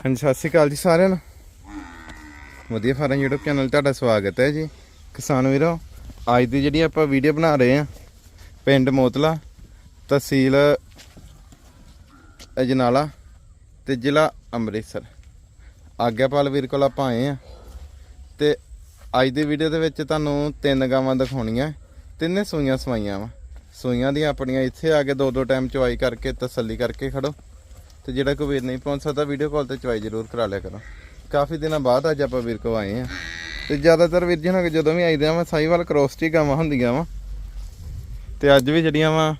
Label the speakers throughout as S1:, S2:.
S1: ਹਾਂਜੀ, ਸਤਿ ਸ਼੍ਰੀ ਅਕਾਲ ਜੀ ਸਾਰਿਆਂ ਨੂੰ। ਵਧੀਆ ਫਾਰਮ YouTube ਚੈਨਲ ਤੁਹਾਡਾ ਸਵਾਗਤ ਹੈ ਜੀ। ਕਿਸਾਨ ਵੀਰੋ, ਅੱਜ ਦੀ ਜਿਹੜੀ ਆਪਾਂ ਵੀਡੀਓ ਬਣਾ ਰਹੇ ਆ ਪਿੰਡ ਮੋਤਲਾ, ਤਹਿਸੀਲ ਅਜਨਾਲਾ ਤੇ ਜ਼ਿਲ੍ਹਾ ਅੰਮ੍ਰਿਤਸਰ। ਆਗਿਆਪਾਲ ਵੀਰ ਕੋਲ ਆਪਾਂ ਆਏ ਆ ਤੇ ਅੱਜ ਦੀ ਵੀਡੀਓ ਦੇ ਵਿੱਚ ਤੁਹਾਨੂੰ ਤਿੰਨ ਗਾਵਾਂ ਦਿਖਾਉਣੀਆਂ, ਤਿੰਨੇ ਸੂਈਆਂ ਸਵਾਈਆਂ ਵਾ। ਸੂਈਆਂ ਦੀਆਂ ਆਪਣੀਆਂ ਇੱਥੇ ਆ ਕੇ ਦੋ ਦੋ ਟਾਈਮ ਚੁਆਈ ਕਰਕੇ, ਤਸੱਲੀ ਕਰਕੇ ਖੜੋ। ਤੇ ਜਿਹੜਾ ਕੋਈ ਵੀਰ ਨਹੀਂ ਪਹੁੰਚ ਸਕਦਾ ਵੀਡੀਓ ਕਾਲ ਤੇ ਚਵਾਈ ਜ਼ਰੂਰ ਕਰਾ ਲਿਆ ਕਰੋ। ਕਾਫੀ ਦਿਨਾਂ ਬਾਅਦ ਅੱਜ ਆਪਾਂ ਵੀਰ ਕੋ ਆਏ ਆ ਤੇ ਜ਼ਿਆਦਾਤਰ ਵੀਰ ਜੀ, ਹੁਣ ਜਦੋਂ ਵੀ ਆਈਦੇ ਆ ਵਾ, ਸਾਈਵਾਲ ਕ੍ਰੋਸਟੀ ਗਾਵਾਂ ਹੁੰਦੀਆਂ ਵਾ। ਤੇ ਅੱਜ ਵੀ ਜਿਹੜੀਆਂ ਵਾ,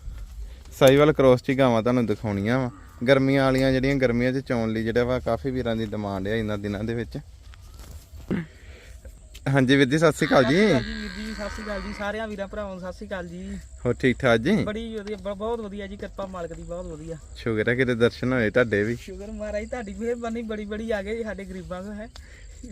S1: ਸਾਈਵਾਲ ਕ੍ਰੋਸਟੀ ਗਾਵਾਂ ਤੁਹਾਨੂੰ ਦਿਖਾਉਣੀਆਂ ਵਾ। ਗਰਮੀਆਂ ਵਾਲੀਆਂ ਜਿਹੜੀਆਂ, ਗਰਮੀਆਂ 'ਚ ਚੌਣ ਲਈ ਜਿਹੜਾ ਵਾ, ਕਾਫੀ ਵੀਰਾਂ ਦੀ ਡਿਮਾਂਡ ਆ ਇਹਨਾਂ ਦਿਨਾਂ ਦੇ ਵਿੱਚ। ਹਾਂਜੀ ਵੀਰ ਜੀ ਸਤਿ ਸ਼੍ਰੀ ਅਕਾਲ ਜੀ।
S2: ਵੀਰ ਜੀ ਸਤਿ ਸ਼੍ਰੀ ਅਕਾਲ ਜੀ ਸਾਰਿਆਂ ਵੀਰਾਂ ਭਰਾਵਾਂ ਨੂੰ ਸਤਿ ਸ਼੍ਰੀ ਅਕਾਲ ਜੀ।
S1: ਹੋ ਠੀਕ ਠਾਕ ਜੀ?
S2: ਬੜੀ ਵਧੀਆ ਬ- ਬਹੁਤ ਵਧੀਆ ਜੀ ਕਿਰਪਾ ਮਾਲਕ ਦੀ ਬਹੁਤ ਵਧੀਆ।
S1: ਸ਼ੁਕਰ ਹੈ ਕਿਤੇ ਦਰਸ਼ਨ ਹੋਏ ਤੁਹਾਡੇ ਵੀ।
S2: ਸ਼ੁਕਰ ਮਹਾਰਾਜ ਤੁਹਾਡੀ ਮਿਹਰਬਾਨੀ ਬੜੀ ਬੜੀ ਆ ਗਈ ਸਾਡੇ ਗਰੀਬਾਂ ਕੋ ਹੈ।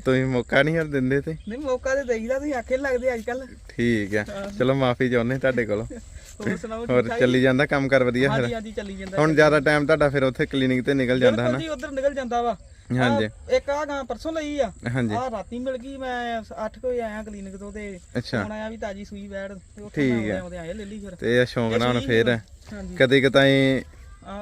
S1: ਤੁਸੀਂ ਮੌਕਾ ਨਹੀਂ ਹਰ ਦਿੰਦੇ ਤੇ?
S2: ਨਹੀਂ ਮੌਕਾ ਤੇ ਦੇਈਦਾ ਤੁਸੀਂ ਆਖੇ ਨੀ ਲੱਗਦੇ ਅੱਜ ਕੱਲ
S1: ਠੀਕ ਹੈ ਚਲੋ ਮਾਫੀ ਚਾਹੁੰਦੇ ਤੁਹਾਡੇ ਕੋਲੋਂ।
S2: ਹੋਰ ਸੁਣਾਓ
S1: ਹੋਰ
S2: ਠੀਕ ਠਾਕ
S1: ਚੱਲੀ ਜਾਂਦਾ ਕੰਮ ਕਰ ਵਧੀਆ
S2: ਹਾਂਜੀ
S1: ਫਿਰ?
S2: ਹਾਂਜੀ ਚੱਲੀ ਜਾਂਦਾ
S1: ਹੁਣ ਜ਼ਿਆਦਾ ਟਾਈਮ ਤੁਹਾਡਾ ਫਿਰ ਉੱਥੇ ਕਲੀਨਿਕ ਤੇ ਨਿਕਲ ਜਾਂਦਾ
S2: ਬਿਲਕੁਲ
S1: ਹਨਾ?
S2: ਜੀ ਉਧਰ ਨਿਕਲ ਜਾਂਦਾ ਵਾ।
S1: ਹਾਂਜੀ।
S2: ਇੱਕ ਆ ਗਾਂ ਪਰਸੋਂ ਲਈ ਆ।
S1: ਹਾਂਜੀ।
S2: ਆ ਰਾਤੀ ਮਿਲ ਗਈ ਮੈਂ 8 ਵਜੇ ਆਇਆ ਕਲੀਨਿਕ ਤੋਂ ਤੇ ਹੁਣ ਆਇਆ ਵੀ ਤਾਜੀ ਸੂਈ ਉੱਥੇ
S1: ਠੀਕ
S2: ਮੈਂ
S1: ਹੈ।
S2: ਆਉਂਦੇ ਆਏ ਲੈ ਲਈ ਫਿਰ।
S1: ਤੇ ਇਹ ਸ਼ੌਂਕ ਨਾਲ ਹੁਣ ਫੇਰ ਕਦੇ ਕਤਾਈ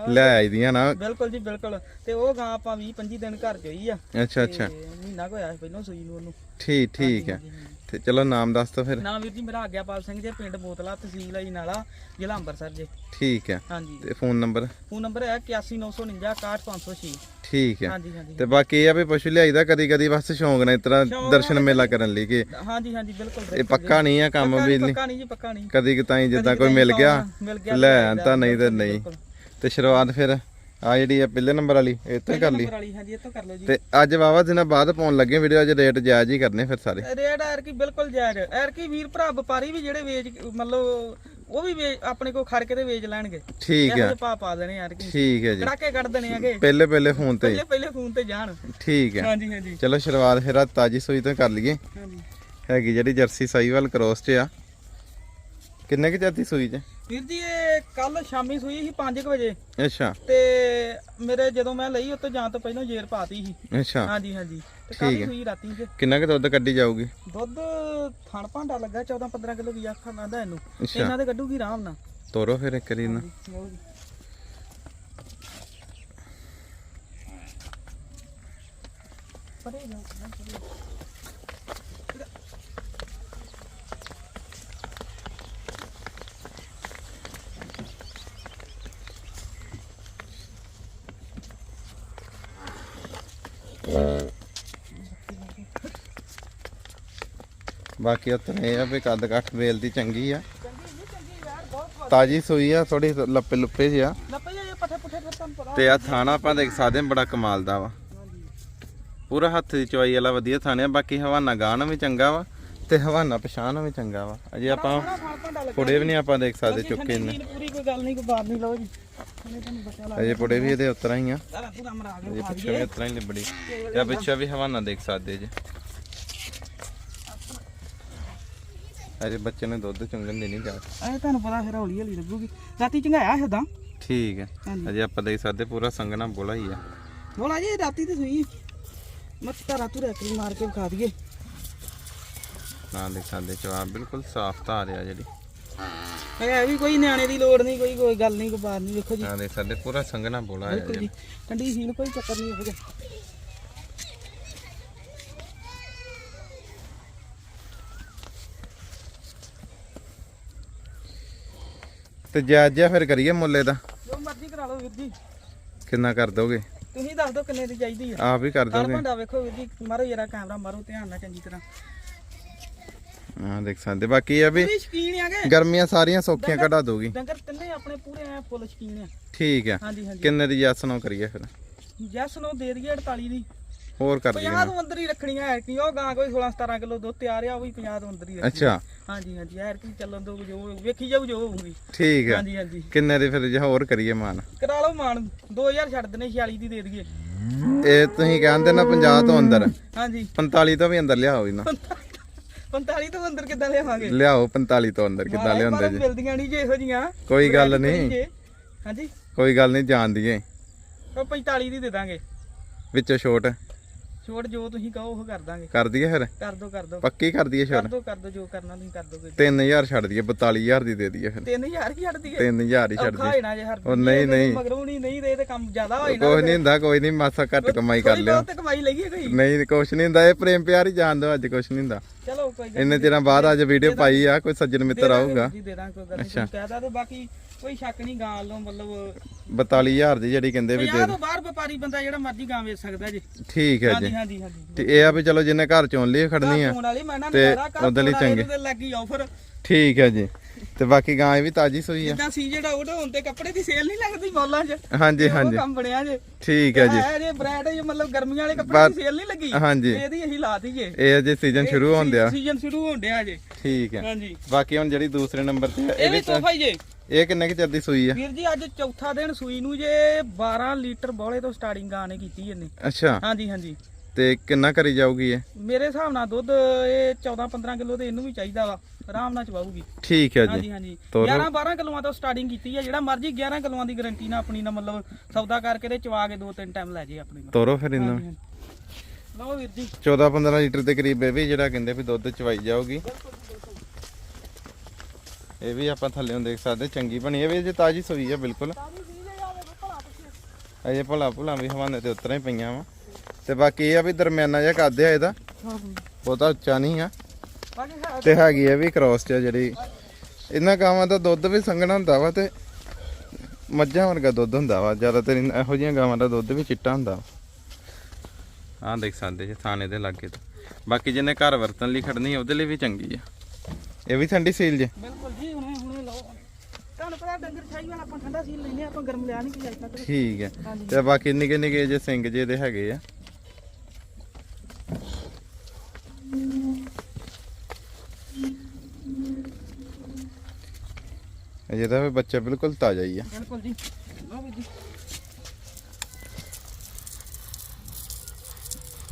S1: ਲੈ ਆਈਦੀਆਂ ਨਾ।
S2: ਬਿਲਕੁਲ ਜੀ ਬਿਲਕੁਲ। ਤੇ ਉਹ ਗਾਂ ਆਪਾਂ 20 25 ਦਿਨ ਘਰ ਚੋਈ ਆ।
S1: ਅੱਛਾ ਅੱਛਾ।
S2: ਮਹੀਨਾ ਕੁ ਹੋਇਆ ਸੀ ਪਹਿਲਾਂ ਸੂਈ ਨੂੰ ਉਹਨੂੰ।
S1: ਠੀਕ ਠੀਕ ਹੈ ਤੇ ਚਲੋ ਨਾਮ ਦੱਸ ਦੋ ਫਿਰ।
S2: ਨਾਮ ਵੀਰ ਜੀ ਮੇਰਾ ਆਗਿਆਪਾਲ ਸਿੰਘ ਜੀ ਪਿੰਡ ਬੋਤਲਾ ਤਹਿਸੀਲ ਆਈ ਨਾਲਾ ਜ਼ਿਲ੍ਹਾ ਅੰਮ੍ਰਿਤਸਰ ਜੀ।
S1: ਠੀਕ ਹੈ।
S2: ਹਾਂਜੀ।
S1: ਤੇ ਫੋਨ ਨੰਬਰ?
S2: ਫੋਨ ਨੰਬਰ ਹੈ 819949 61506
S1: ਠੀਕ ਹੈ।
S2: ਹਾਂਜੀ ਹਾਂਜੀ।
S1: ਤੇ ਬਾਕੀ ਇਹ ਆ ਵੀ ਪਸ਼ੂ ਲਿਆਈਦਾ ਕਦੀ ਕਦੀ ਬਸ ਸ਼ੌਂਕ ਨਾਲ ਇਸ ਤਰ੍ਹਾਂ ਦਰਸ਼ਨ ਮੇਲਾ ਕਰਨ ਲਈ ਕਿ
S2: ਹਾਂਜੀ ਹਾਂਜੀ ਬਿਲਕੁਲ
S1: ਇਹ ਪੱਕਾ ਨਹੀਂ ਆ ਕੰਮ ਵੀ
S2: ਨਹੀਂ, ਪੱਕਾ ਨਹੀਂ ਜੀ ਪੱਕਾ ਨਹੀਂ।
S1: ਕਦੀ ਕਤਾਈ ਜਿੱਦਾਂ ਕੋਈ ਮਿਲ ਗਿਆ ਲੈ
S2: ਤਾਂ
S1: ਆਂਦਾ ਨਹੀਂ ਤੇ ਨਹੀਂ। ਤੇ ਸ਼ੁਰੂਆਤ ਫਿਰ? ਆ ਜਿਹੜੀ ਆ ਪਹਿਲੇ ਨੰਬਰ ਵਾਲੀ ਇਹ ਤੋਂ ਹੀ ਕਰ ਲਈ।
S2: ਨੰਬਰ ਵਾਲੀ ਹਾਂਜੀ ਇਹ ਤੋਂ ਕਰ ਲਓ ਜੀ।
S1: ਤੇ ਅੱਜ ਵਾਵਾ ਦਿਨਾਂ ਬਾਅਦ ਪਾਉਣ ਲੱਗੇ ਵੀਡੀਓ ਅੱਜ ਰੇਟ ਜਾਇਜ਼ ਹੀ ਕਰਨੇ ਫਿਰ ਸਾਰੇ।
S2: ਰੇਟ ਐਰ ਕੀ ਬਿਲਕੁਲ ਜਾਇਜ਼। ਐਰ ਕੀ ਵੀਰ ਭਰਾ ਵਪਾਰੀ ਵੀ ਜਿਹੜੇ ਵੇਚ ਮਤਲਬ ਉਹ ਵੀ ਵੇਚ- ਆਪਣੇ ਕੋਲ ਖੜ ਕੇ ਤੇ ਵੇਚ ਲੈਣਗੇ।
S1: ਠੀਕ
S2: ਜਿਹੇ ਭਾਅ ਪਾ ਦੇਣੇ ਯਾਰ ਕੀ
S1: ਠੀਕ ਹੈ ਜੀ।
S2: ਕੜਾਕੇ ਕੱਢ ਦੇਣੇ ਹੈਗੇ।
S1: ਪਹਿਲੇ ਪਹਿਲੇ ਫੋਨ ਤੇ ਹੀ।
S2: ਪਹਿਲੇ ਪਹਿਲੇ ਫੋਨ ਤੇ ਜਾਣ।
S1: ਠੀਕ ਹੈ
S2: ਹਾਂਜੀ ਹਾਂਜੀ।
S1: ਚਲੋ ਸ਼ੁਰੂਆਤ ਫਿਰ ਆ ਤਾਜੀ ਸੂਈ ਤੋਂ ਕਰ ਲਈਏ।
S2: ਹਾਂਜੀ।
S1: ਹੈਗੀ ਜਿਹੜੀ ਜਰਸੀ ਸਾਈਵਾਲ ਕ੍ਰੋਸ ਚ ਆ। ਕਿੰਨੇ ਕਿ ਜਾਂਦੀ ਸੂਈ ਚ?
S2: ਵੀਰ ਜੀ ਇਹ ਕੱਲ ਸ਼ਾਮੀ ਸੂਈ ਸੀ 5 ਵਜੇ।
S1: ਅੱਛਾ।
S2: ਤੇ ਮੇਰੇ ਜਦੋਂ ਮੈਂ ਲਈ ਉੱਤੇ ਜਾਣ ਤੋਂ ਪਹਿਲਾਂ ਜੇਰ ਪਾਤੀ ਸੀ।
S1: ਅੱਛਾ।
S2: ਹਾਂਜੀ ਹਾਂਜੀ। ਤੇ ਕੱਲ। ਸੂਈ ਰਾਤੀ ਚ
S1: ਕਿੰਨਾ ਕਿ ਦੁੱਧ ਕੱਢੀ ਜਾਊਗੀ?
S2: ਦੁੱਧ ਥਣ ਭਾਂਡਾ ਲੱਗਾ 14 15 ਕਿਲੋ ਵੀ ਆਖਾਂ ਆਂਦਾ ਇਹਨੂੰ। ਇਹਨਾਂ ਦੇ ਕੱਢੂਗੀ ਆਰਾਮ ਨਾਲ।
S1: ਤੋਰੋ ਫਿਰ ਇੱਕ ਵਾਰੀ ਨਾ
S2: ਲਓ ਜੀ। ਪਰੇ ਜਾਓ,
S1: ਬਾਕੀ ਉਤਨੇ ਇਹ ਆ ਵੀ ਕੱਦ ਕੱਠ ਵੇਲ ਦੀ ਚੰਗੀ ਆ। ਤਾਜੀ ਸੂਈ ਆ ਥੋੜੀ ਲੱਪੇ ਲੁੱਪੇ ਜਿਹੀ ਆ। ਤੇ ਆ ਥਾਣਾ ਆਪਾਂ ਦੇਖ ਸਕਦੇ ਹਾਂ ਬੜਾ ਕਮਾਲ ਦਾ ਵਾ। ਪੂਰਾ ਹੱਥ ਦੀ ਚਵਾਈ ਵਾਲਾ ਵਧੀਆ ਥਾਣਿਆ ਬਾਕੀ ਹਵਾਨਾ ਗਾਣ ਵੀ ਚੰਗਾ ਵਾ ਤੇ ਹਵਾਨਾ ਪਛਾਣ ਵੀ ਚੰਗਾ ਵਾ। ਅਜੇ ਆਪਾਂ
S2: ਥਣ
S1: ਪੁੜੇ ਵੀ ਨਹੀਂ ਆਪਾਂ ਦੇਖ ਸਕਦੇ ਚੁੱਕੇ ਨੇ
S2: ਪੂਰੀ ਕੋਈ ਗੱਲ ਨਹੀਂ ਕੋਈ ਬਾਤ ਨਹੀਂ ਲਓ ਜੀ।
S1: ਅਜੇ ਪੁੜੇ ਵੀ ਇਹਦੇ ਉਤਰਾ ਹੀ ਆ।
S2: ਖਾ
S1: ਪਿੱਛੇ ਵੀ ਉਤਰਾ ਹੀ ਲਿਬੜੀ। ਜਾਂ ਪਿੱਛੇ ਵੀ ਹਵਾਨਾ ਦੇਖ ਸਕਦੇ ਜੇ। ਅਜੇ ਬੱਚੇ ਨੇ ਦੁੱਧ ਚੁੰਗਣ ਦੀ ਨਹੀਂ ਜਾ
S2: ਇਹ ਤੁਹਾਨੂੰ ਪਤਾ ਫਿਰ ਹੌਲੀ ਹੌਲੀ ਲੱਗੂਗੀ। ਰਾਤੀ ਚੰਗਾਇਆ ਹਦਾ
S1: ਠੀਕ ਹੈ। ਅਜੇ ਆਪਾਂ ਦੇਖ ਸਕਦੇ ਪੂਰਾ ਸੰਗਣਾ ਬੋਲਾ ਹੀ ਆ।
S2: ਬੋਲਾ ਜੀ ਰਾਤੀ ਤੇ ਸੂਈ। ਮਤ ਤਾਰਾ ਤੂੰ ਰੈਕਰੀ ਮਾਰ ਕੇ ਖਾ ਦਈਏ।
S1: ਨਾ ਦੇਖ ਸਕਦੇ ਜਵਾਬ ਬਿਲਕੁਲ ਸਾਫ਼ ਧਾਰ ਆ ਜਿਹੜੀ।
S2: ਇਹ ਵੀ ਕੋਈ ਨਿਆਣੇ ਦੀ ਲੋੜ ਨਹੀਂ ਕੋਈ ਕੋਈ ਗੱਲ ਨਹੀਂ ਕੋਈ ਬਾਤ ਨਹੀਂ ਵੇਖੋ ਜੀ।
S1: ਨਾ ਦੇਖ ਸਕਦੇ ਪੂਰਾ ਸੰਗਣਾ ਬੋਲਾ
S2: ਬਿਲਕੁਲ ਜੀ ਠੰਡੀ ਸੀਲ ਕੋਈ ਚੱਕਰ ਨਹੀਂ ਹੋ ਗਿਆ
S1: ਤੇ ਜਾਇਜ਼ ਜਿਹਾ ਫਿਰ ਕਰੀਏ ਮੁੱਲੇ ਦਾ।
S2: ਜੋ ਮਰਜ਼ੀ ਕਰਾ ਲਓ ਵੀਰ ਜੀ।
S1: ਕਿੰਨਾ ਕਰ ਦੋਗੇ?
S2: ਤੁਸੀਂ ਦੱਸ ਦਿਓ ਕਿੰਨੇ ਦੀ ਚਾਹੀਦੀ ਆ।
S1: ਆਪ ਹੀ ਕਰ ਦੋਗੇ।
S2: ਭਾਂਡਾ ਵੇਖੋ ਵੀਰ ਜੀ ਮਾਰੋ ਜਰਾ ਕੈਮਰਾ ਮਾਰੋ ਧਿਆਨ ਨਾਲ ਚੰਗੀ ਤਰ੍ਹਾਂ।
S1: ਹਾਂ ਦੇਖ ਸਕਦੇ। ਬਾਕੀ ਇਹ ਵੀ
S2: ਪੂਰੀ ਸ਼ਕੀਨ ਆਗੇ
S1: ਗਰਮੀਆਂ ਸਾਰੀਆਂ ਸੌਖੀਆਂ ਕਢਾ ਦੋਗੀ
S2: ਡੰਗਰ ਤਿੰਨੇ ਆਪਣੇ ਪੂਰੇ ਐ ਫੁੱਲ ਸ਼ਕੀਨ ਆ।
S1: ਠੀਕ
S2: ਹਾਂਜੀ ਹਾਂਜੀ।
S1: ਕਿੰਨੇ ਦੀ ਜੈਸ ਨੂੰ ਕਰੀਏ ਫਿਰ?
S2: ਜੈਸ ਨੂੰ ਦੇ ਦਈਏ 48 ਦੀ।
S1: ਹੋਰ ਕਰ ਲਈਏ
S2: 50 ਤੋਂ ਅੰਦਰ ਹੀ ਰੱਖਣੀਆਂ ਐ ਕਿ ਉਹ ਗਾਂ ਕੋਈ 16 17 ਕਿਲੋ ਦੁੱਧ ਤਿਆਰ ਆ ਉਹ ਵੀ 50 ਤੋਂ ਅੰਦਰ ਹੀ ਰੱਖਣੀ
S1: ਅੱਛਾ।
S2: ਹਾਂਜੀ ਹਾਂਜੀ ਐਰ ਕੀ ਚੱਲਣ ਦੋ ਜੋ ਵੇਖੀ ਜਾਊ ਜੋ ਹੋਊਗੀ।
S1: ਠੀਕ ਹੈ
S2: ਹਾਂਜੀ ਹਾਂਜੀ।
S1: ਕਿੰਨੇ ਦੀ ਫਿਰ ਜੇ ਹੋਰ ਕਰੀਏ ਮਾਨ?
S2: ਕਰਾ ਲਓ ਮਾਨ 2000 ਛੱਡ ਦਨੇ 46 ਦੀ ਦੇ ਦਈਏ।
S1: ਇਹ ਤੁਸੀਂ ਕਹਿੰਦੇ ਨਾ 50 ਤੋਂ ਅੰਦਰ।
S2: ਹਾਂਜੀ।
S1: 45 ਤੋਂ ਵੀ ਅੰਦਰ ਲਿਆਓ ਇਹਨਾਂ
S2: 45 ਤੋਂ ਅੰਦਰ ਕਿੱਦਾਂ ਲਿਆਵਾਂਗੇ?
S1: ਲਿਆਓ 45 ਤੋਂ ਅੰਦਰ ਕਿੱਦਾਂ ਲਿਆਉਂਦੇ ਜੀ?
S2: ਮਿਲਦੀਆਂ ਨਹੀਂ ਜੇ ਇਹੋ ਜੀਆਂ।
S1: ਕੋਈ ਗੱਲ ਨਹੀਂ।
S2: ਹਾਂਜੀ।
S1: ਕੋਈ ਗੱਲ ਨਹੀਂ ਜਾਣ ਦੀਏ।
S2: ਉਹ 45 ਦੀ ਦੇ ਦਾਂਗੇ।
S1: ਵਿੱਚੋਂ ਛੋਟ।
S2: ਛੋਟ ਜੋ ਤੁਸੀਂ ਕਹੋ ਉਹ ਕਰ ਦਾਂਗੇ।
S1: ਕਰ ਦਈਏ ਫਿਰ?
S2: ਕਰ ਦੋ ਕਰ ਦੋ।
S1: ਪੱਕੀ ਕਰ ਦਈਏ
S2: ਕਰ ਦੋ ਕਰ ਦੋ ਜੋ ਕਰਨਾ ਤੁਸੀਂ ਕਰ ਦੋ ਕੋਈ।
S1: 3000 ਛੱਡ ਦਈਏ 42000 ਦੀ ਦੇ ਦਈਏ ਫਿਰ।
S2: 3000 ਹੀ ਛੱਡ ਦਈਏ।
S1: 3000 ਹੀ ਛੱਡ ਦਈਏ।
S2: ਹੋਣਾ ਜੇ ਹਰ
S1: ਉਹ ਨਹੀਂ, ਨਹੀਂ।
S2: ਮਗਰੋਂ ਨਹੀਂ ਨਹੀਂ ਇਹ ਤੇ ਕੰਮ ਜ਼ਿਆਦਾ ਹੋਈ ਨਾ
S1: ਕੋਈ ਨਹੀਂ ਹੁੰਦਾ ਕੋਈ ਨਹੀਂ ਮਾਸਾ ਘੱਟ ਕਮਾਈ ਕਰ ਲਿਓ।
S2: ਬਹੁਤ ਕਮਾਈ ਲਈਏ ਕੋਈ।
S1: ਨਹੀਂ ਕੁਛ ਨਹੀਂ ਹੁੰਦਾ ਇਹ ਪ੍ਰੇਮ ਪਿਆਰ ਹੀ ਜਾਣ ਦੋ ਅੱਜ ਕੁਛ ਨਹੀਂ ਹੁੰਦਾ।
S2: ਚਲੋ ਕੋਈ
S1: ਇੰਨੇ ਚਿਰਾਂ ਬਾਅਦ ਅੱਜ ਵੀਡੀਓ ਪਾਈ ਆ ਕੋਈ ਸੱਜਣ ਮਿੱਤਰ ਆਊਗਾ।
S2: ਜੀ ਦੇ ਦਾਂ ਕੋਈ ਗੱਲ ਨਹੀਂ। ਕਹਿਦਾ ਤੇ ਬਾਕੀ ਕੋਈ ਸ਼ੱਕ ਨਹੀਂ ਗਾਂ ਵੱਲੋਂ ਮਤਲਬ
S1: 42000 ਦੀ ਜਿਹੜੀ ਕਹਿੰਦੇ ਵੀ ਦੇ
S2: 50 ਤੋਂ ਬਾਹਰ ਵਪਾਰੀ ਬੰਦਾ ਜਿਹੜਾ ਮਰਜ਼ੀ ਗਾਂ ਵੇਚ ਸਕਦਾ ਜੀ।
S1: ਠੀਕ ਹੈ ਜੀ।
S2: ਹਾਂਜੀ ਹਾਂਜੀ ਹਾਂਜੀ।
S1: ਤੇ ਇਹ ਆ ਵੀ ਚਲੋ ਜਿੰਨੇ ਘਰ ਚੋਂ ਲਈ ਖੜਨੀ ਆ।
S2: ਫੋਨ ਵਾਲੀ ਮੈਂ ਨਾ
S1: ਤੇ
S2: ਨਜ਼ਾਰਾ ਕਰ
S1: ਉਹਦੇ ਲਈ ਚੰਗੇ।
S2: ਤੇ ਲੱਗੀ ਆਫਰ
S1: ਠੀਕ ਹੈ ਜੀ। ਤੇ ਬਾਕੀ ਗਾਂ ਇਹ ਵੀ ਤਾਜੀ ਸੂਈ ਆ।
S2: ਜਿੱਦਾਂ ਸੀਜ਼ਨ ਆਊਟ ਹੋਣ ਤੇ ਕੱਪੜੇ ਦੀ ਸੇਲ ਨਹੀਂ ਲੱਗਦੀ ਮੌਲਾਂ 'ਚ।
S1: ਹਾਂਜੀ
S2: ਉਹ
S1: ਹਾਂਜੀ।
S2: ਕੰਮ ਬਣਿਆ ਜੇ।
S1: ਠੀਕ ਹੈ ਜੀ।
S2: ਹੈ ਜੇ ਬ੍ਰਾਂਡ ਜੇ ਮਤਲਬ ਗਰਮੀਆਂ ਵਾਲੇ ਕੱਪੜੇ ਦੀ ਸੇਲ ਨਹੀਂ ਲੱਗੀ
S1: ਹਾਂਜੀ।
S2: ਇਹਦੀ ਅਸੀਂ ਲਾਤੀ ਜੇ।
S1: ਇਹ ਅਜੇ ਸੀਜ਼ਨ ਸ਼ੁਰੂ ਹੋਣ
S2: ਸੀਜ਼ਨ ਸ਼ੁਰੂ ਹੋਣ ਡਿਆ ਜੇ।
S1: ਠੀਕ ਹੈ।
S2: ਹਾਂਜੀ।
S1: ਬਾਕੀ ਹੁਣ ਜਿਹੜੀ ਦੂਸਰੇ ਨੰਬਰ ਤੇ ਆ,
S2: ਇਹ ਵੀ ਤੋਹਫਾ ਹੀ ਜੇ।
S1: ਇਹ ਕਿੰਨੇ ਕਿ ਚਿਰ ਦੀ ਸੂਈ ਆ?
S2: ਵੀਰ ਜੀ ਅੱਜ ਚੌਥਾ ਦਿਨ ਸੂਈ ਨੂੰ ਜੇ 12 ਲੀਟਰ ਬੋਲੇ ਤੋਂ ਸਟਾਰਟਿੰਗ ਨੇ ਕੀਤੀ ਇਹਨੇ।
S1: ਅੱਛਾ।
S2: ਹਾਂਜੀ ਹਾਂਜੀ।
S1: ਤੇ ਕਿੰਨਾ ਕਰੀ ਜਾਊਗੀ ਇਹ?
S2: ਮੇਰੇ ਹਿਸਾਬ ਨਾਲ ਦੁੱਧ ਇਹ 14 15 ਕਿਲੋ ਤੇ ਇਹਨੂੰ ਵੀ ਚਾਹੀਦਾ ਵਾ ਆਰਾਮ ਨਾਲ ਚਵਾਊਗੀ
S1: ਠੀਕ ਹੈ ਜੀ।
S2: ਹਾਂਜੀ ਹਾਂਜੀ।
S1: ਤੋਰੋ।
S2: 11 12 ਕਿਲੋਆਂ ਤੋਂ ਸਟਾਰਟਿੰਗ ਕੀਤੀ ਹੈ ਜਿਹੜਾ ਮਰਜ਼ੀ 11 ਕਿਲੋਆਂ ਦੀ ਗਾਰੰਟੀ ਨਾਲ ਆਪਣੀ ਨਾਲ ਮਤਲਬ ਸੌਦਾ ਕਰਕੇ ਤੇ ਚਵਾ ਕੇ ਦੋ ਤਿੰਨ ਟਾਈਮ ਲੈ ਜੇ ਆਪਣੀ ਨਾਲ
S1: ਤੋਰੋ ਫਿਰ ਇਹਨੂੰ।
S2: ਲਓ ਵੀਰ ਜੀ।
S1: 14 15 ਲੀਟਰ ਦੇ ਕਰੀਬ ਇਹ ਵੀ ਜਿਹੜਾ ਕਹਿੰਦੇ ਵੀ ਦੁੱਧ ਚਵਾਈ ਜਾਊਗੀ। ਇਹ ਵੀ ਆਪਾਂ ਥੱਲੇੋਂ ਦੇਖ ਸਕਦੇ, ਚੰਗੀ ਬਣੀ ਹੈ ਵੀ ਜੇ ਤਾਜੀ ਸੂਈ ਆ, ਬਿਲਕੁਲ। ਅਜੇ ਭਲਾ ਭੁਲਾ ਵੀ ਹਵਾਨੇ ਤੇ ਉਤਰਾਂ ਹੀ ਪਈਆਂ ਵਾ। ਤੇ ਬਾਕੀ ਇਹ ਆ ਵੀ ਦਰਮਿਆਨਾ ਜਿਹਾ ਕਰਦੇ ਆ ਇਹਦਾ। ਬਹੁਤਾ ਉੱਚਾ ਨਹੀਂ ਆ। ਤੇ ਹੈਗੀ ਆ ਵੀ ਕ੍ਰੋਸ ਚ ਜਿਹੜੀ। ਇਹਨਾਂ ਗਾਵਾਂ ਦਾ ਦੁੱਧ ਵੀ ਸੰਘਣਾ ਹੁੰਦਾ ਵਾ ਤੇ ਮੱਝਾਂ ਵਰਗਾ ਦੁੱਧ ਹੁੰਦਾ ਵਾ। ਜ਼ਿਆਦਾਤਰ ਇਹੋ ਜਿਹੀਆਂ ਗਾਵਾਂ ਦਾ ਦੁੱਧ ਵੀ ਚਿੱਟਾ ਹੁੰਦਾ ਆਹ ਦੇਖ ਸਕਦੇ ਜੇ ਥਾਣੇ ਦੇ ਲਾਗੇ ਤੋਂ। ਬਾਕੀ ਜਿਹਨੇ ਘਰ ਵਰਤਣ ਲਈ ਖੜਨੀ ਉਹਦੇ ਲਈ ਵੀ ਚੰਗੀ ਆ। ਇਹ ਵੀ ਠੰਡੀ ਸੀਲ ਜੇ।
S2: ਬਿਲਕੁਲ ਜੀ ਹੁਣੇ ਹੁਣੇ ਲਓ। ਤੁਹਾਨੂੰ ਪਤਾ ਡੰਗਰ ਛਾਈ ਵਾਲਾ ਆਪਾਂ ਠੰਡਾ ਸੀਲ ਲੈਨੇ ਆਪਾਂ ਗਰਮ ਲਿਆ ਨਹੀਂ ਕਿ ਅੱਜ ਤੱਕ।
S1: ਠੀਕ ਹੈ। ਤੇ ਬਾਕੀ ਨਿੱਕੇ ਨਿੱਕੇ ਜੇ ਸਿੰਘ ਜੇ ਦੇ ਹੈਗੇ ਆ। ਅਜੇ ਤਾਂ ਵੀ ਬੱਚਾ ਬਿਲਕੁਲ ਤਾਜ਼ਾ ਹੀ ਆ।
S2: ਬਿਲਕੁਲ ਜੀ। ਲਓ ਵੀਰ ਜੀ।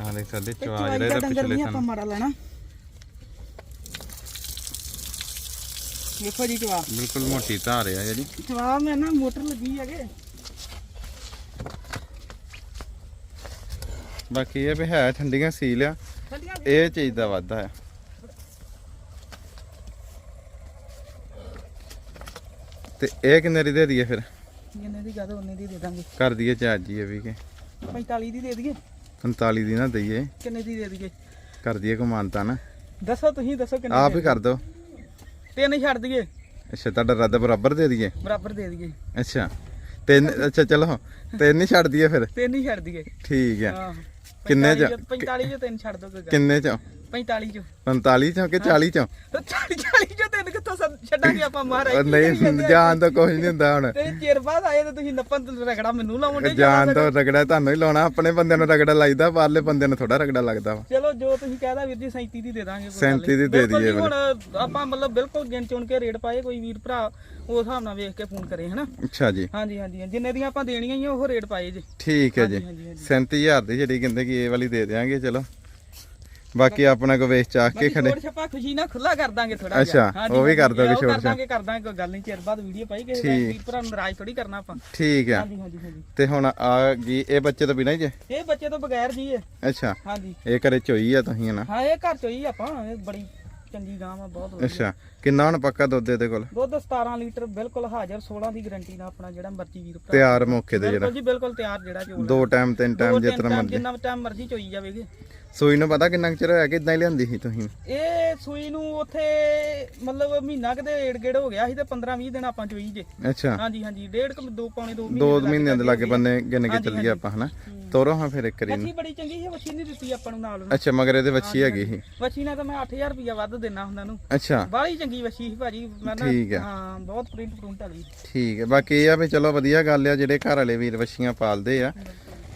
S1: ਆਹ ਦੇਖ ਸਕਦੇ
S2: ਤੇ
S1: ਚਵਾ ਜਿਹੜਾ ਪਿਛਲੇ
S2: ਨਹੀਂ ਆਪਾਂ
S1: ਸਨ।
S2: ਮਾੜਾ ਲੈਣਾ। ਵੇਖੋ ਜੀ ਚਵਾ
S1: ਬਿਲਕੁਲ ਮੋਟੀ ਧਾਰ ਆ ਜਿਹੜੀ
S2: ਚਵਾ ਮੈਂ ਨਾ ਮੋਟਰ ਲੱਗੀ ਹੈਗੇ।
S1: ਬਾਕੀ ਇਹ ਵੀ ਹੈ ਠੰਡੀਆਂ ਸੀਲ ਆ। ਇਹ ਚੀਜ਼ ਦਾ ਵਾਧਾ ਹੈ ਤੇ ਇਹ ਕਿੰਨੇ ਦੀ ਦੇ ਦਈਏ ਫਿਰ?
S2: ਜਿੰਨੇ ਦੀ ਗੱਲ ਉਹਨੇ ਦੀ ਦੇ ਦਾਂਗੇ।
S1: ਕਰ ਦਈਏ ਚਾਰਜ ਜੀ ਇਹ ਵੀ ਕਿ।
S2: 45 ਦੀ ਦੇ ਦਈਏ।
S1: 45 ਦੀ ਨਾ ਦਈਏ।
S2: ਕਿੰਨੇ ਦੀ ਦੇ ਦਈਏ?
S1: ਕਰ ਦਈਏ ਕਮਾਨਤਾ ਨਾ।
S2: ਦੱਸੋ ਤੁਸੀਂ ਦੱਸੋ ਕਿੰਨੇ
S1: ਆਪ ਹੀ ਕਰ ਦੋ
S2: ਤਿੰਨ ਛੱਡ ਦਈਏ।
S1: ਅੱਛਾ ਤੁਹਾਡਾ ਰੱਦ ਬਰਾਬਰ ਦੇ ਦਈਏ?
S2: ਬਰਾਬਰ ਦੇ ਦਈਏ।
S1: ਅੱਛਾ ਤਿੰਨ ਅੱਛਾ ਚਲੋ ਤਿੰਨ ਹੀ ਛੱਡ ਦਈਏ ਫਿਰ।
S2: ਤਿੰਨ ਹੀ ਛੱਡ ਦਈਏ।
S1: ਠੀਕ ਹੈ।
S2: ਹਾਂ
S1: ਕਿੰਨੇ ਚ?
S2: 45 ਚ ਤਿੰਨ ਛੱਡ ਦੋ ਕੋਈ ਗੱਲ
S1: ਕਿੰਨੇ ਚੋਂ?
S2: 45 ਚ।
S1: 45 ਚੋਂ ਕਿ 40 ਚੋਂ?
S2: ਤੇ 40 40 ਚ ਤਿੰਨ ਕਿੱਥੋਂ ਸੱਦ- ਛੱਡਾਂਗੇ ਆਪਾਂ ਮਹਾਰਾਜ?
S1: ਉਹ
S2: ਕੀ ਕਰੀ
S1: ਨਹੀਂ
S2: ਜਾਂਦੇ ਆ?
S1: ਜਾਨ ਤਾਂ ਕੁਝ ਨਹੀਂ ਹੁੰਦਾ ਹੁਣ।
S2: ਤੇ ਚਿਰ ਬਾਅਦ ਆਏ ਤੇ ਤੁਸੀਂ ਨੱਪਣ ਤੇ ਰਗੜਾ ਮੈਨੂੰ ਲਾਉਂਦੇ
S1: ਜਾਨ ਤੋਂ ਰਗੜਾ ਤੁਹਾਨੂੰ ਹੀ ਲਾਉਣਾ ਆਪਣੇ ਬੰਦਿਆਂ ਨੂੰ ਰਗੜਾ ਲਾਈਦਾ ਬਾਹਰਲੇ ਬੰਦਿਆਂ ਨੂੰ ਥੋੜਾ ਰਗੜਾ ਲੱਗਦਾ ਵਾ।
S2: ਚਲੋ ਜੋ ਤੁਸੀਂ ਕਹਿਦਾ ਵੀਰ ਜੀ 37 ਦੀ ਦੇ ਦਾਂਗੇ ਕੋਈ ਗੱਲ
S1: 37 ਦੀ। ਦੇ ਦਈਏ
S2: ਹੁਣ ਆਪਾਂ ਮਤਲਬ ਬਿਲਕੁਲ ਗਿਣ ਚੁਣ ਕੇ ਰੇਟ ਪਾਏ ਕੋਈ ਵੀਰ ਭਰਾ ਉਸ ਹਿਸਾਬ ਨਾਲ ਵੇਖ ਕੇ ਫੋਨ ਕਰੇ ਹਨਾ?
S1: ਅੱਛਾ ਜੀ।
S2: ਹਾਂਜੀ ਹਾਂਜੀ ਜਿੰਨੇ ਦੀਆਂ ਆਪਾਂ ਦੇਣੀਆਂ ਹੀ ਉਹ ਰੇਟ ਪਾਏ ਜੀ।
S1: ਠੀਕ ਹੈ ਜੀ।
S2: ਹਾਂਜੀ, ਹਾਂਜੀ, ਹਾਂਜੀ।
S1: 37000 ਦੀ ਜਿਹੜੀ ਕਹਿੰਦੇ ਕਿ ਇਹ ਵਾਲੀ ਦੇ ਦੇਾਂਗੇ ਚਲੋ। ਬਾਕੀ ਆਪਣਾ ਕੋ ਵੇਚ ਚਾਕ ਕੇ ਖੜੇ।
S2: ਛੋੜ ਛੱਪਾ ਖੁਸ਼ੀ ਨਾਲ ਖੁੱਲਾ ਕਰ ਦਾਂਗੇ ਥੋੜਾ
S1: ਅੱਛਾ, ਉਹ ਵੀ ਕਰ ਦੋਗੇ ਛੋੜ
S2: ਦਾਂਗੇ ਕਰ ਦਾਂਗੇ ਕੋਈ ਗੱਲ ਨਹੀਂ ਚਿਰ ਬਾਅਦ ਵੀਡੀਓ ਪਾਈ ਕਿਸੇ ਦਾ ਨੂੰ ਨਾਰਾਜ਼ ਥੋੜੀ ਕਰਨਾ ਆਪਾਂ।
S1: ਠੀਕ ਆ।
S2: ਹਾਂਜੀ ਹਾਂਜੀ ਹਾਂਜੀ।
S1: ਤੇ ਹੁਣ ਆ ਗਈ ਇਹ ਬੱਚੇ ਤੋਂ ਬਿਨਾਂ ਹੀ ਜੇ?
S2: ਇਹ ਬੱਚੇ ਤੋਂ ਬਗੈਰ ਜੀ ਇਹ।
S1: ਅੱਛਾ।
S2: ਹਾਂਜੀ।
S1: ਇਹ ਘਰੇ ਚੋਈ ਆ ਤੁਸੀਂ ਨਾ
S2: ਹਾਂ ਇਹ ਘਰ ਚੋਂ ਹੀ ਆਪਾਂ। ਇਹ ਬੜੀ ਚੰਗੀ ਗਾਂ ਆ ਬਹੁਤ ਵਧੀਆ।
S1: ਅੱਛਾ। ਕਿੰਨਾ ਹੁਣ ਪੱਕਾ ਦੁੱਧ ਇਹਦੇ ਕੋਲ?
S2: ਦੁੱਧ 17 ਲੀਟਰ ਬਿਲਕੁਲ ਹਾਜ਼ਰ 16 ਦੀ ਗਾਰੰਟੀ ਨਾਲ ਆਪਣਾ ਜਿਹੜਾ ਮਰਜ਼ੀ ਵੀਰ ਭਰਾ।
S1: ਤਿਆਰ ਮੌਕੇ ਤੇ ਜਿਹੜਾ।
S2: ਬਿਲਕੁਲ ਜੀ ਬਿਲਕੁਲ ਤਿਆਰ ਜਿਹੜਾ ਚੋਲ
S1: ਦੋ ਟਾਈਮ ਤਿੰਨ ਟਾਈਮ ਤਰ੍ਹਾਂ ਮਰਜ਼ੀ।
S2: ਜਿੰਨਾ ਟਾਈਮ ਮਰਜ਼ੀ ਚੋਈ ਜਾਵੇਗੀ।
S1: ਸੂਈ ਨੂੰ ਪਤਾ ਕਿੰਨਾ ਕੁ ਚਿਰ ਹੋਇਆ ਕਿ ਇਦਾਂ ਹੀ ਲਿਆਂਦੀ ਸੀ ਤੁਸੀਂ?
S2: ਇਹ ਸੂਈ ਨੂੰ ਉੱਥੇ ਮਤਲਬ ਮਹੀਨਾ ਕਿਤੇ ਏੜ ਗੇੜ ਹੋ ਗਿਆ ਸੀ ਤੇ 15 20 ਦਿਨ ਆਪਾਂ ਚੋਈ ਜੇ।
S1: ਅੱਛਾ।
S2: ਹਾਂਜੀ ਹਾਂਜੀ ਡੇਢ ਕੁ ਦੋ ਪੌਣੇ ਦੋ
S1: ਦੋ
S2: ਮਹੀਨੇ
S1: ਮਹੀਨਿਆਂ ਦੇ ਲਾਗੇ ਬੰਨੇ ਗਿਣ ਕੇ
S2: ਹਾਂਜੀ,
S1: ਚੱਲੀਏ ਆਪਾਂ ਹਨਾ? ਤੋਰੋ ਹਾਂ ਫਿਰ ਇੱਕ ਵਾਰੀ ਨੂੰ
S2: ਵੱਛੀ ਬੜੀ ਚੰਗੀ ਸੀ ਵੱਛੀ ਨਹੀਂ ਦਿੱਤੀ ਆਪਾਂ ਨੂੰ ਨਾਲ ਉਹਨੂੰ।
S1: ਅੱਛਾ ਮਗਰ ਇਹਦੇ ਵੱਛੀ ਹੈਗੀ ਸੀ।
S2: ਵੱਛੀ ਨਾਲ ਤਾਂ ਮੈਂ 8000 ਰੁਪਇਆ ਵੱਧ ਦੇਣਾ ਹੁੰਦਾ ਨੂੰ
S1: ਅੱਛਾ।
S2: ਬਾਹਲੀ ਚੰਗੀ ਵੱਛੀ ਸੀ ਭਾਜੀ ਮੈਂ ਨਾ
S1: ਠੀਕ ਹੈ।
S2: ਹਾਂ ਬਹੁਤ ਪ੍ਰਿੰਟ ਪ੍ਰਿੰਟ ਵਾਲੀ।
S1: ਠੀਕ ਹੈ ਬਾਕੀ ਇਹ ਆ ਵੀ ਚਲੋ ਵਧੀਆ ਗੱਲ ਆ ਜਿਹੜੇ ਘਰ ਵਾਲੇ ਵੀਰ ਵੱਛੀਆਂ ਪਾਲਦੇ ਆ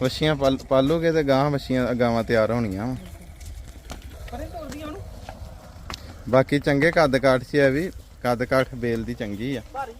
S1: ਵੱਛੀਆਂ ਪਾਲ- ਪਾਲੋਗੇ ਤੇ ਗਾਂ ਵੱਛੀਆਂ ਗਾਵਾਂ ਤਿਆਰ ਹੋਣੀਆਂ ਬਾਕੀ ਚੰਗੇ ਕੱਦ ਕਾਠ 'ਚ ਆ ਵੀ। ਕੱਦ ਕਾਠ ਬੇਲ ਦੀ ਚੰਗੀ ਆ।
S2: ਭਾਰੀ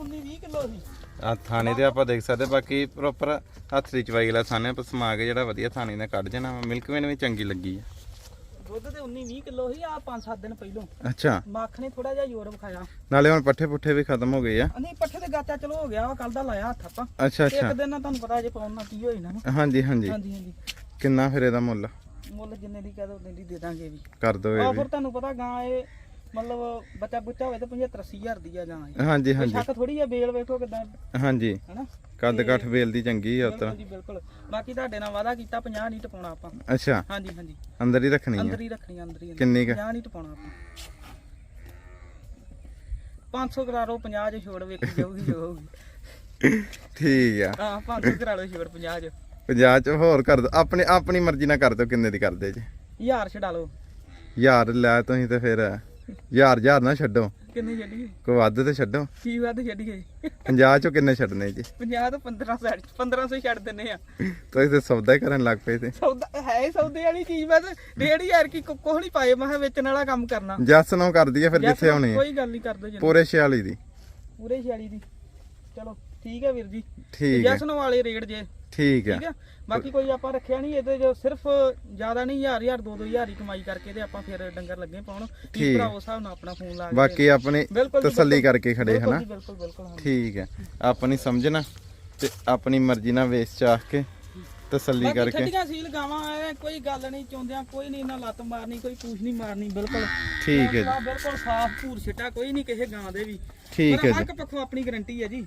S2: 19 20 ਕਿਲੋ ਸੀ।
S1: ਆ ਥਾਣੇ ਤੇ ਆਪਾਂ ਦੇਖ ਸਕਦੇ ਬਾਕੀ ਪ੍ਰੋਪਰ ਹੱਥ ਦੀ ਚਵਾਈ ਵਾਲਾ ਥਾਣੇ ਪਰ ਸਮਾ ਕੇ ਜਿਹੜਾ ਵਧੀਆ ਥਾਣੇ ਨੇ ਕੱਢ ਜਾਣਾ ਮਿਲਕ ਵੇਨ ਵੀ ਚੰਗੀ ਲੱਗੀ ਆ।
S2: ਦੁੱਧ ਤੇ 19 20 ਕਿਲੋ ਸੀ ਆ 5-7 ਦਿਨ ਪਹਿਲੋਂ।
S1: ਅੱਛਾ।
S2: ਮੱਖ ਨੇ ਥੋੜਾ ਜਿਹਾ ਜ਼ੋਰ ਵਿਖਾਇਆ।
S1: ਨਾਲੇ ਹੁਣ ਪੱਠੇ ਪੁੱਠੇ ਵੀ ਖਤਮ ਹੋ ਗਏ ਆ।
S2: ਨਹੀਂ ਪੱਠੇ ਤੇ ਗਾਚਾ ਚਲੋ ਹੋ ਗਿਆ ਵਾ ਕੱਲ ਦਾ ਲਾਇਆ ਹੱਥ ਆਪਾਂ।
S1: ਅੱਛਾ
S2: ਇੱਕ
S1: ਅੱਛਾ
S2: ਦਿਨ ਨਾਲ ਤੁਹਾਨੂੰ ਪਤਾ ਜੇ ਪਾਉਣ ਨਾਲ ਕੀ ਹੋਈ ਨਾ।
S1: ਹਾਂਜੀ ਹਾਂਜੀ।
S2: ਹਾਂਜੀ ਹਾਂਜੀ।
S1: ਕਿੰਨਾ ਫਿਰ ਇਹਦਾ ਮੁੱਲ?
S2: ਮੁੱਲ ਜਿੰਨੇ ਦੀ ਕਹਦੋ ਉਨੇ ਦੀ ਦੇ ਦਾਂਗੇ ਵੀ।
S1: ਕਰ ਦੋ ਇਹ ਵੀ।
S2: ਫਿਰ ਤੁਹਾਨੂੰ ਪਤਾ ਗਾਂ ਇਹ ਮਤਲਬ ਬੱਚਾ ਬੁੱਚਾ ਹੋਵੇ ਤਾਂ 75 80000 ਦੀ ਆ ਇਹ।
S1: ਹਾਂਜੀ
S2: ਕੋਈ
S1: ਹਾਂਜੀ।
S2: ਸ਼ੱਕ ਥੋੜੀ ਆ ਬੇਲ ਵੇਖੋ ਕਿਦਾਂ।
S1: ਹਾਂਜੀ।
S2: ਹਨਾ?
S1: ਕੱਦ ਕੱਠ ਵੇਲ ਦੀ ਚੰਗੀ ਆ ਉਤਰ
S2: ਬਿਲਕੁਲ ਜੀ ਬਿਲਕੁਲ। ਬਾਕੀ ਤੁਹਾਡੇ ਨਾਲ ਵਾਦਾ ਕੀਤਾ 50 ਨਹੀਂ ਟਪਾਉਣਾ ਆਪਾਂ।
S1: ਅੱਛਾ।
S2: ਹਾਂਜੀ ਹਾਂਜੀ।
S1: ਅੰਦਰ ਹੀ ਰੱਖਣੀ ਆ?
S2: ਅੰਦਰ ਹੀ ਰੱਖਣੀ ਅੰਦਰ ਹੀ
S1: ਕਿੰਨੀ ਕੁ?
S2: 50 ਨਹੀਂ ਟਪਾਉਣਾ ਆਪਾਂ। 500 ਕਰਾ ਲਓ 50 ਚ ਛੋੜ ਵੇਖੀ ਜਾਊਗੀ ਜੋ ਹੋਊਗੀ
S1: ਠੀਕ ਆ।
S2: ਹਾਂ 500 ਕਰਾ ਲਓ ਛੋੜ 50 ਚ।
S1: 50 ਚ ਹੋਰ ਕਰ ਦੋ। ਆਪਣੀ ਆਪਣੀ ਮਰਜ਼ੀ ਨਾਲ ਕਰ ਦੋ ਕਿੰਨੇ ਦੀ ਕਰਦੇ ਜੀ।
S2: ਹਜ਼ਾਰ ਛਡਾ ਲਓ।
S1: ਯਾਰ ਲੈ ਤੁਸੀਂ ਤੇ ਫਿਰ ਯਾਰ ਯਾਰ ਨਾ ਛੱਡੋ।
S2: ਕਿੰਨੇ ਛੱਡੀਏ?
S1: ਕੋਈ ਵੱਧ ਤੇ ਛੱਡੋ।
S2: ਕੀ ਵੱਧ ਛੱਡੀਏ?
S1: 50 ਚੋਂ ਕਿੰਨੇ ਛੱਡਨੇ ਜੀ?
S2: 50 ਤੋਂ 15 ਛੱਡ 1500 ਛੱਡ ਦਿੰਨੇ ਆ।
S1: ਤੁਸੀਂ ਤੇ ਸੌਦਾ ਹੀ ਕਰਨ ਲੱਗ ਪਏ ਤੇ।
S2: ਸੌਦਾ ਹੈ ਹੀ ਸੌਦੇ ਵਾਲੀ ਚੀਜ਼ ਬਸ ਡੇਢ ਹਜ਼ਾਰ ਕੀ ਕੁ- ਕੁਛ ਨਹੀਂ ਪਾਏ। ਮੈਂ ਕਿਹਾ ਵੇਚਣ ਵਾਲਾ ਕੰਮ ਕਰਨਾ।
S1: ਜੱਸ ਨੂੰ ਕਰ ਦਈਏ ਫਿਰ ਜਿੱਥੇ ਹੋਣੀ ਆ।
S2: ਕੋਈ ਗੱਲ ਨਹੀਂ ਕਰਦੇ ਜੀ
S1: ਪੂਰੇ 46 ਦੀ।
S2: ਪੂਰੇ 46 ਦੀ। ਚਲੋ ਠੀਕ ਹੈ ਵੀਰ ਜੀ।
S1: ਠੀਕ ਹੈ।
S2: ਜਸਨ ਵਾਲੇ ਰੇਟ ਜੇ।
S1: ਠੀਕ ਹੈ।
S2: ਠੀਕ ਹੈ। ਬਾਕੀ ਕੋਈ ਆਪਾਂ ਰੱਖਿਆ ਨਹੀਂ ਇਹਦੇ ਜੋ ਸਿਰਫ ਜ਼ਿਆਦਾ ਨਹੀਂ ਹਜ਼ਾਰ ਹਜ਼ਾਰ ਦੋ ਦੋ ਹਜ਼ਾਰ ਹੀ ਕਮਾਈ ਕਰਕੇ ਤੇ ਆਪਾਂ ਫਿਰ ਡੰਗਰ ਲੱਗੇ ਪਾਉਣ।
S1: ਠੀਕ।
S2: ਕੀ ਭਰਾ ਉਸ ਹਿਸਾਬ ਨਾਲ ਆਪਣਾ ਫੋਨ ਲਾ ਕੇ
S1: ਬਾਕੀ ਆਪਣੀ ਤਸੱਲੀ। ਕਰਕੇ ਖੜੇ ਹਨਾ?
S2: ਬਿਲਕੁਲ ਬਿਲਕੁਲ।
S1: ਠੀਕ ਹੈ। ਆਪਣੀ ਸਮਝਣਾ ਤੇ ਆਪਣੀ ਮਰਜ਼ੀ ਨਾਲ ਵੇਚ ਚਾਹ ਕੇ ਤਸੱਲੀ ਕਰਕੇ।
S2: ਠੰਡੀਆਂ ਸੀਲ ਗਾਵਾਂ ਐ ਕੋਈ ਗੱਲ ਨਹੀਂ ਚਾਹੁੰਦਿਆਂ ਕੋਈ ਨਹੀਂ ਇਹਨਾਂ ਲੱਤ ਮਾਰਨੀ ਕੋਈ ਪੂਛ ਨਹੀਂ ਮਾਰਨੀ ਬਿਲਕੁਲ।
S1: ਠੀਕ ਹੈ ਜੀ।
S2: ਬਿਲਕੁਲ ਸਾਫ਼ ਭੂਰ ਛਿੱਟਾ ਕੋਈ ਨਹੀਂ ਕਿਸੇ ਗਾਂ ਦੇ ਵੀ।
S1: ਠੀਕ
S2: ਪਰ
S1: ਹੈ ਜੀ।
S2: ਹੱਕ ਪੱਖੋਂ ਆਪਣੀ ਗਾਰੰਟੀ ਹੈ ਜੀ।